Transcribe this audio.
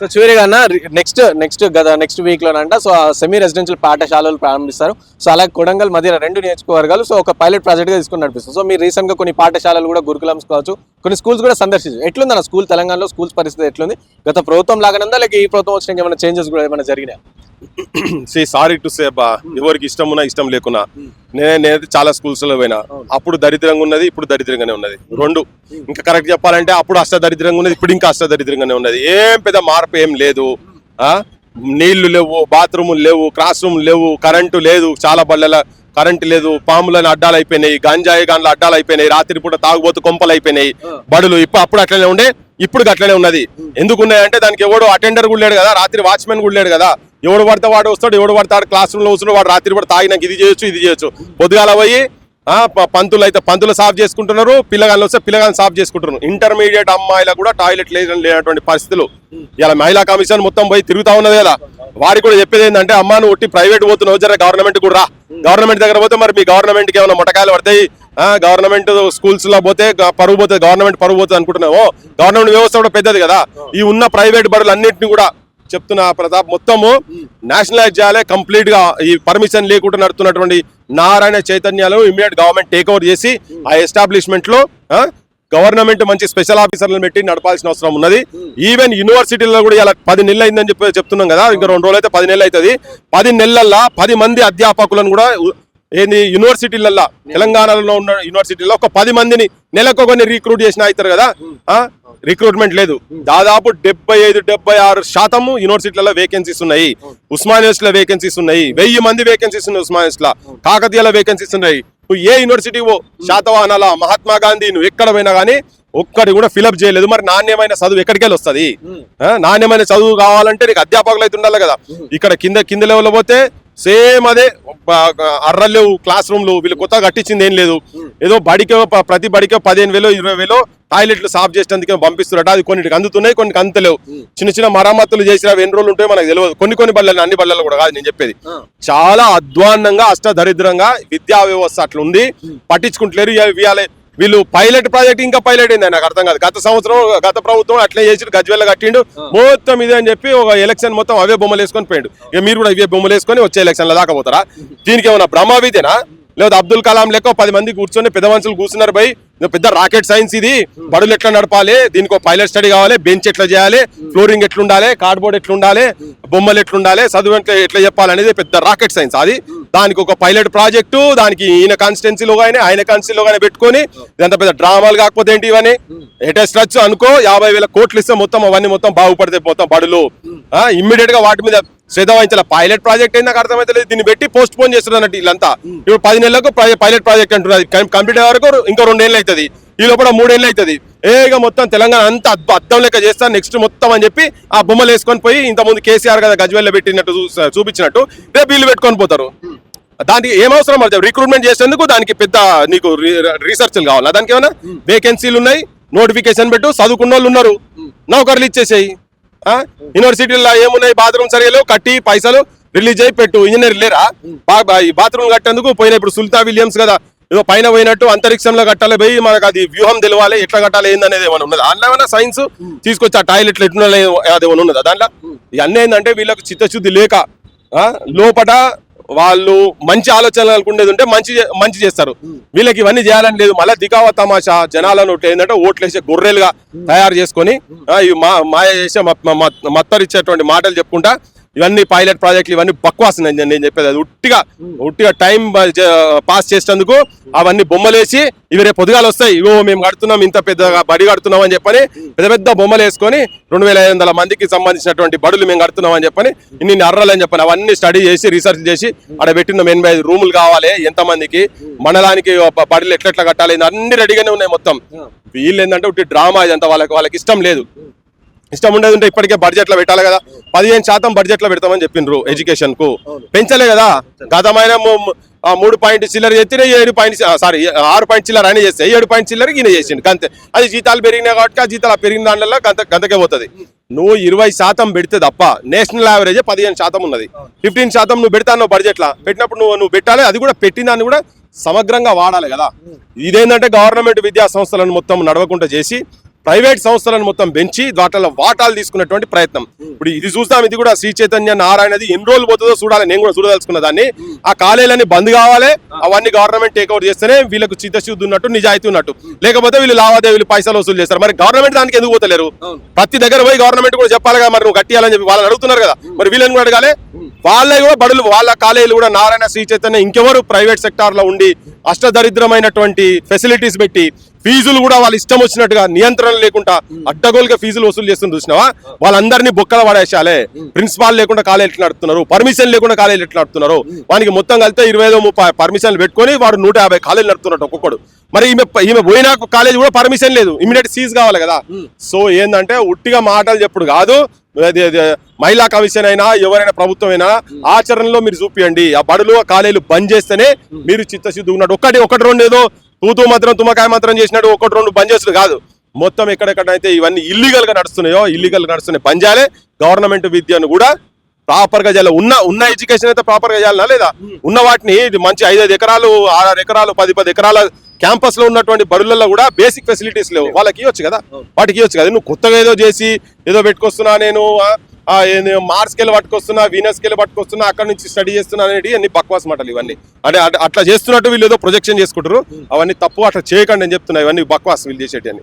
So చివరిగా అన్న next next గత నెక్స్ట్ వీక్ లోనంట సో సెమీ రెసిడెన్షియల్ పాఠశాలలు ప్రారంభిస్తారు. సో అలాగే కొడంగల్ మధ్య రెండు నియోజకవర్గాలు సో ఒక పైలట్ ప్రాజెక్ట్గా తీసుకుని నడిపిస్తారు. సో మీరు రీసెంట్గా కొన్ని పాఠశాలలు కూడా గురుకులమ్స్ కావచ్చు కొన్ని స్కూల్స్ కూడా సందర్శించారు. ఎట్లుంది అన్న స్కూల్ తెలంగాణలో? స్కూల్స్ పరిస్థితి ఎట్లుంది? గత ప్రభుత్వం లాగానే ఉందా? లేక ఈ ప్రభుత్వం వచ్చిన ఏమైనా చేంజెస్ కూడా ఏమైనా జరిగినాయి? సే సారీ టు సే బా ఎవరికి ఇష్టం ఉన్నా ఇష్టం లేకున్నా. నేనే నేనైతే చాలా స్కూల్స్లో పోయినా. అప్పుడు దరిద్రంగా ఉన్నది ఇప్పుడు దరిద్రంగానే ఉన్నది. రెండు ఇంకా కరెక్ట్ చెప్పాలంటే అప్పుడు అష్ట దరిద్రంగా ఉన్నది ఇప్పుడు ఇంకా అష్ట దరిద్రంగానే ఉన్నది. ఏం పెద్ద మార్పు ఏం లేదు. ఆ? నీళ్ళు లేవు బాత్రూములు లేవు క్లాస్ రూమ్ లేవు కరెంటు లేదు చాలా బళ్ళల కరెంటు లేదు పాములని అడ్డాలు అయిపోయినాయి గంజాయి గాన్లు అడ్డాలు అయిపోయినాయి రాత్రి పూట తాగుబోతు కొంపలు అయిపోయినాయి. బడులు ఇప్పుడు అప్పుడు అట్లనే ఉండే ఇప్పుడు అట్లనే ఉన్నది. ఎందుకు ఉన్నాయంటే దానికి ఎవడు అటెండర్ కూడా లేడు కదా రాత్రి వాచ్మెన్ కూడా లేడు కదా. ఎవడు పడితే వాడు వస్తాడు ఎవడు పడతాడు క్లాస్ రూమ్లో వస్తున్నాడు వాడు రాత్రి కూడా తాగినాక ఇది చేయొచ్చు ఇది చేయొచ్చు. పొద్దుగాల పోయి ఆ, పంతులు అయితే పంతులు సాఫ్ చేసుకుంటున్నారు పిల్లగాళ్ళు వస్తే పిల్లగాళ్ళు సాఫ్ చేసుకుంటున్నారు. ఇంటర్మీడియట్ అమ్మాయిలకు కూడా టాయిలెట్ లేనటువంటి పరిస్థితులు. ఇలా మహిళా కమిషన్ మొత్తం పోయి తిరుగుతా ఉన్నది కదా. వారికి కూడా చెప్పేది ఏంటంటే అమ్మా నువ్వు ఒట్టి ప్రైవేట్ పోతున్నావు జర గవర్నమెంట్ కూడా రా. గవర్నమెంట్ దగ్గర పోతే మరి మీ గవర్నమెంట్కి ఏమైనా మొటకాయలు పడతాయి? గవర్నమెంట్ స్కూల్స్లో పోతే గ- పరువు పోతుంది గవర్నమెంట్ పరువు పోతుంది అనుకుంటున్నావు. గవర్నమెంట్ వ్యవస్థ కూడా పెద్దది కదా. ఈ ఉన్న ప్రైవేట్ బడులు అన్నింటినీ కూడా చెప్తున్నా ప్రతాప్ మొత్తము నేషనలైజ్ చేయాలి కంప్లీట్గా ఈ పర్మిషన్ లేకుండా నడుతున్నటువంటి నారాయణ చైతన్యాలు ఇమీడియట్ గవర్నమెంట్ టేక్ ఓవర్ చేసి ఆ ఎస్టాబ్లిష్మెంట్లో గవర్నమెంట్ మంచి స్పెషల్ ఆఫీసర్లను పెట్టి నడపాల్సిన అవసరం ఉన్నది. ఈవెన్ యూనివర్సిటీలో కూడా ఇలా పది నెలలు అయిందని చెప్పి చెప్తున్నాం కదా ఇంకా రెండు రోజులు అయితే పది నెలలు అవుతుంది. పది నెలల్లో పది మంది అధ్యాపకులను కూడా ఏంది యూనివర్సిటీలల్లో తెలంగాణలో ఉన్న యూనివర్సిటీలో ఒక పది మందిని నెలకు కొన్ని రిక్రూట్ చేసిన అవుతారు కదా రిక్రూట్మెంట్ లేదు. దాదాపు డెబ్బై ఐదు డెబ్బై ఆరు శాతము యూనివర్సిటీలలో వేకెన్సీస్ ఉన్నాయి. ఉస్మానియస్లో వేకెన్సీస్ ఉన్నాయి. వెయ్యి మంది వేకెన్సీస్ ఉన్నాయి ఉస్మానియస్లో కాకతీయలో వేకెన్సీస్ ఉన్నాయి. నువ్వు ఏ యూనివర్సిటీ ఓ శాతవాహనాల మహాత్మా గాంధీ నువ్వు ఎక్కడ పోయినా కానీ ఒక్కటి కూడా ఫిలప్ చేయలేదు. మరి నాణ్యమైన చదువు ఎక్కడికి వెళ్ళి వస్తుంది? నాణ్యమైన చదువు కావాలంటే నీకు అధ్యాపకులు అయితే ఉండాలి కదా. ఇక్కడ కింద కింద లెవెల్ పోతే సేమ్ అదే అర్రలు లేవు క్లాస్ రూమ్లు వీళ్ళు కొత్తగా కట్టించింది ఏం లేదు. ఏదో బడికే ప్రతి బడికే పదిహేను వేలు ఇరవై వేలు టాయిలెట్లు సాఫ్ చేసేందుకే పంపిస్తున్నారట అది కొన్నిటికి అందుతున్నాయి కొన్ని అందుతలేవు చిన్న చిన్న మరమ్మతులు చేసిన ఎన్ని రోజులు ఉంటాయో మనకు తెలియదు. కొన్ని కొన్ని బళ్ళలు అన్ని బళ్ళలు కూడా కాదు నేను చెప్పేది. చాలా అధ్వాన్నంగా అష్టదరిద్రంగా విద్యా వ్యవస్థ అట్లా ఉంది పట్టించుకుంటలేరు. ఇవాళ వీళ్ళు పైలట్ ప్రాజెక్ట్ ఇంకా పైలట్ అయింది నాకు అర్థం కాదు. గత సంవత్సరం గత ప్రభుత్వం అట్లే చేసి గజ్వెల్ల కట్టిండు. మొత్తం ఇదే అని చెప్పి ఒక ఎలక్షన్ మొత్తం అవే బొమ్మలు వేసుకొని పోయిండు. ఇక మీరు కూడా ఇవే బొమ్మలు వేసుకొని వచ్చే ఎలక్షన్ల దాకా పోతారా? దీనికి ఏమైనా విద్యనా లేదా అబ్దుల్ కలాం లెక్క పది మంది కూర్చొని పెద్ద మనుషులు కూర్చున్నారు బై. పెద్ద రాకెట్ సైన్స్ ఇది. బడులు ఎట్లా నడపాలి? దీనికి ఒక పైలట్ స్టడీ కావాలి. బెంచ్ ఎట్లా చేయాలి? ఫ్లోరింగ్ ఎట్లుండాలి? కార్డ్బోర్డ్ ఎట్లుండాలి? బొమ్మలు ఎట్లుండాలి? చదువు ఎట్లా ఎట్లా చెప్పాలనేది పెద్ద రాకెట్ సైన్స్ అది. దానికి ఒక పైలట్ ప్రాజెక్టు దానికి ఈయన కాన్స్టిట్యున్సీలో కానీ ఆయన కాన్స్టిట్యూన్సీలో కానీ పెట్టుకొని ఇదంతా పెద్ద డ్రామాలు కాకపోతే ఏంటి ఇవన్నీ? ఎటెస్ట్ వచ్చు అనుకో యాభై వేల కోట్లు ఇస్తే మొత్తం అవన్నీ మొత్తం బాగుపడితే మొత్తం బడులు. ఇమ్మీడియట్గా వాటి మీద వహించాలి పైలట్ ప్రాజెక్ట్ అయితే నాకు అర్థమైతే దీన్ని పెట్టి పోస్ట్ పోన్ చేస్తున్నారు అన్నట్టు వీళ్ళంతా. ఇప్పుడు పది నెలలకు పైలట్ ప్రాజెక్ట్ అంటున్నది కంప్లీట్ అయ్యే వరకు ఇంకో రెండేళ్ళు అవుతుంది ఈ లోపల మూడేళ్ళు అవుతుంది ఏగా మొత్తం తెలంగాణ అంతా అద్దం లెక్క చేస్తా నెక్స్ట్ మొత్తం అని చెప్పి ఆ బొమ్మలు వేసుకొని పోయి ఇంత ముందు కేసీఆర్ కదా గజ్వెల్లో పెట్టినట్టు చూపించినట్టు రేపు వీళ్ళు పెట్టుకొని పోతారు. దానికి ఏం అవసరం మరి రిక్రూట్మెంట్ చేసేందుకు దానికి పెద్ద నీకు రీసెర్చ్లు కావాలా? దానికి ఏమైనా వేకెన్సీలు ఉన్నాయి నోటిఫికేషన్ పెట్టు చదువుకున్న వాళ్ళు ఉన్నారు నౌకర్లు ఇచ్చేసేయి. ఆ? యూనివర్సిటీలో ఏమున్నాయి? బాత్రూమ్ సరిగా కట్టి పైసలు రిలీజ్ అయ్యి పెట్టు. ఇంజనీర్ లేరా? బా- ఈ బాత్రూమ్ కట్టేందుకు పోయిన ఇప్పుడు సుల్తా విలియమ్స్ కదా. ఏదో పైన పోయినట్టు అంతరిక్షంలో కట్టాలి పోయి మనకు అది వ్యూహం తెలవాలి. ఎట్లా కట్టాలి ఏందనేది ఏమైనా ఉన్నది? దాంట్లో ఏమైనా సైన్స్ తీసుకొచ్చి? ఆ టాయిలెట్లు ఎట్లా అది ఏమైనా ఉన్నదా? దాంట్లో? ఇవన్నీ ఏంటంటే వీళ్ళకి చిత్తశుద్ధి లేక లోపట వాళ్ళు మంచి ఆలోచనలు అనుకునేది ఉంటే మంచి మంచి చేస్తారు. వీళ్ళకి ఇవన్నీ చేయాలని లేదు. మళ్ళీ దికావ తమాషా జనాలను ఏంటంటే ఓట్లు వేసే గొర్రెలుగా తయారు చేసుకొని ఇవి మా మాయ చేసే మత్తరిచ్చేటువంటి మాటలు చెప్పుకుంటా ఇవన్నీ పైలట్ ప్రాజెక్టులు ఇవన్నీ బక్వాస్ నేను నేను చెప్పేది అది ఉట్టిగా ఉట్టిగా టైం పాస్ చేసేందుకు అవన్నీ బొమ్మలేసి ఇవి రేపు పొద్దుగాలు వస్తాయి. ఇగో మేము కడుతున్నాం ఇంత పెద్దగా బడి కడుతున్నాం అని చెప్పని పెద్ద పెద్ద బొమ్మలు వేసుకొని రెండు వేల ఐదు వందల మందికి సంబంధించినటువంటి బడులు మేము కడుతున్నాం అని చెప్పని ఇన్ని అర్రలు అని చెప్పని అవన్నీ స్టడీ చేసి రీసెర్చ్ చేసి అక్కడ పెట్టిన ఎనభై ఐదు రూములు కావాలి ఎంతమందికి మండలానికి బడులు ఎట్లెట్లా కట్టాలి అన్ని రెడీగానే ఉన్నాయి మొత్తం. వీళ్ళు ఏంటంటే డ్రామా ఇదంతా వాళ్ళకి వాళ్ళకి ఇష్టం లేదు. ఇష్టం ఉండేది ఉంటే ఇప్పటికే బడ్జెట్లో పెట్టాలి కదా. పదిహేను శాతం బడ్జెట్లో పెడతామని చెప్పిండ్రు ఎడ్యుకేషన్కు. పెంచలే కదా. గతమైన మూడు పాయింట్ చిల్లర చేస్తే ఏడు పాయింట్ సారీ ఆరు పాయింట్ చిల్లర అని చేస్తే ఏడు పాయింట్ చిల్లర ఈయన చేసిండు. అంతే అది జీతాలు పెరిగినాయి కాబట్టి ఆ జీతాలు పెరిగిన దాంట్లో గంత గంతకే పోతుంది. నువ్వు ఇరవై శాతం పెడితే తప్ప నేషనల్ యావరేజ్ పదిహేను శాతం ఉన్నది. ఫిఫ్టీన్ శాతం నువ్వు పెడతాను బడ్జెట్ లా. పెట్టినప్పుడు నువ్వు నువ్వు పెట్టాలి అది కూడా పెట్టిన దాన్ని కూడా సమగ్రంగా వాడాలి కదా. ఇదేంటంటే గవర్నమెంట్ విద్యా సంస్థలను మొత్తం నడవకుండా చేసి ప్రైవేట్ సంస్థలను మొత్తం పెంచి వాటిలో వాటాలు తీసుకున్నటువంటి ప్రయత్నం. ఇప్పుడు ఇది చూస్తాం ఇది కూడా శ్రీ చైతన్య నారాయణది ఎన్ని రోజులు పోతుందో చూడాలి నేను కూడా చూడదలుచుకున్న దాన్ని. ఆ కాలేజీలన్నీ బంద్ కావాలి అవన్నీ గవర్నమెంట్ టేక్ ఓవర్ చేస్తేనే వీళ్ళకు చిత్తశుద్ధి ఉన్నట్టు నిజాయితీ ఉన్నట్టు. లేకపోతే వీళ్ళు లావాదేవీలు పైసలు వసూలు చేస్తారు. మరి గవర్నమెంట్ దానికి ఎందుకు పోతలేరు? ప్రతి దగ్గర పోయి గవర్నమెంట్ కూడా చెప్పాలి కదా మరి నువ్వు కట్టియాలని చెప్పి వాళ్ళని అడుగుతున్నారు కదా. మరి వీళ్ళని కూడా అడగాలి. వాళ్ళే కూడా బడులు వాళ్ళ కాలేజీలు కూడా నారాయణ శ్రీ చైతన్య ఇంకెవరు ప్రైవేట్ సెక్టార్లో ఉండి అష్టదరిద్రమైనటువంటి ఫెసిలిటీస్ పెట్టి ఫీజులు కూడా వాళ్ళ ఇష్టం వచ్చినట్టుగా నియంత్రణ లేకుండా అడ్డగోలుగా ఫీజులు వసూలు చేస్తుంది చూసినావా? వాళ్ళందరినీ బొక్కల పడేసాలే ప్రిన్సిపాల్ లేకుండా కాలేజీ ఎట్లా నడుపుతున్నారు పర్మిషన్ లేకుండా కాలేజీలు ఎట్లా నడుపుతున్నారు వానికి మొత్తం కలితే ఇరవై ఐదో ముప్పై పర్మిషన్లు పెట్టుకొని వాడు నూట యాభై కాలేజీలు నడుపుతున్నట్టు ఒక్కొక్కడు. మరి ఈమె ఈమె పోయిన కాలేజ్ కూడా పర్మిషన్ లేదు. ఇమీడియట్ సీజ్ కావాలి కదా. సో ఏంటంటే ఉట్టిగా మాటలు చెప్పుడు కాదు. మహిళా కమిషన్ అయినా ఎవరైనా ప్రభుత్వం అయినా ఆచరణలో మీరు చూపియండి. ఆ బడులు కాలేజీలు బంద్ చేస్తేనే మీరు చిత్తశుద్ధి ఉన్నట్టు. ఒకటి ఒకటి రెండు ఏదో తూతూ మాత్రం తుమ్మకాయ మాత్రం చేసినట్టు ఒకటి రెండు బంద్ కాదు. మొత్తం ఎక్కడెక్కడైతే ఇవన్నీ ఇల్లీగల్గా నడుస్తున్నాయో ఇల్లీగల్గా నడుస్తున్నాయి పంజాలే గవర్నమెంట్ విద్యను కూడా ప్రాపర్గా చేయాలి. ఉన్న ఉన్న ఎడ్యుకేషన్ అయితే ప్రాపర్గా చేయాలనా లేదా? ఉన్న వాటిని ఇది మంచి ఐదైదు ఎకరాలు ఆరు ఎకరాలు పది పది ఎకరాల క్యాంపస్లో ఉన్నటువంటి బడులలో కూడా బేసిక్ ఫెసిలిటీస్ లేవు. వాళ్ళకి ఇవ్వచ్చు కదా? వాటికి ఇవ్వచ్చు కదా? నువ్వు కొత్తగా ఏదో చేసి ఏదో పెట్టుకొస్తున్నా నేను ఆ, ఆ, ఏంది మార్స్కి వెళ్ళి పట్టుకొస్తున్నా వీనస్కి వెళ్ళి పట్టుకొస్తున్నా అక్కడ నుంచి స్టడీ చేస్తున్నా అనేది అన్ని బక్వాస్ మాటలు ఇవన్నీ. అంటే అట్- అట్లా చేస్తున్నట్టు వీళ్ళు ఏదో ప్రొజెక్షన్ చేసుకుంటారు అవన్నీ తప్పు అట్లా చేయకండి అని చెప్తున్నా ఇవన్నీ బక్వాస్ వీళ్ళు చేసేటి అని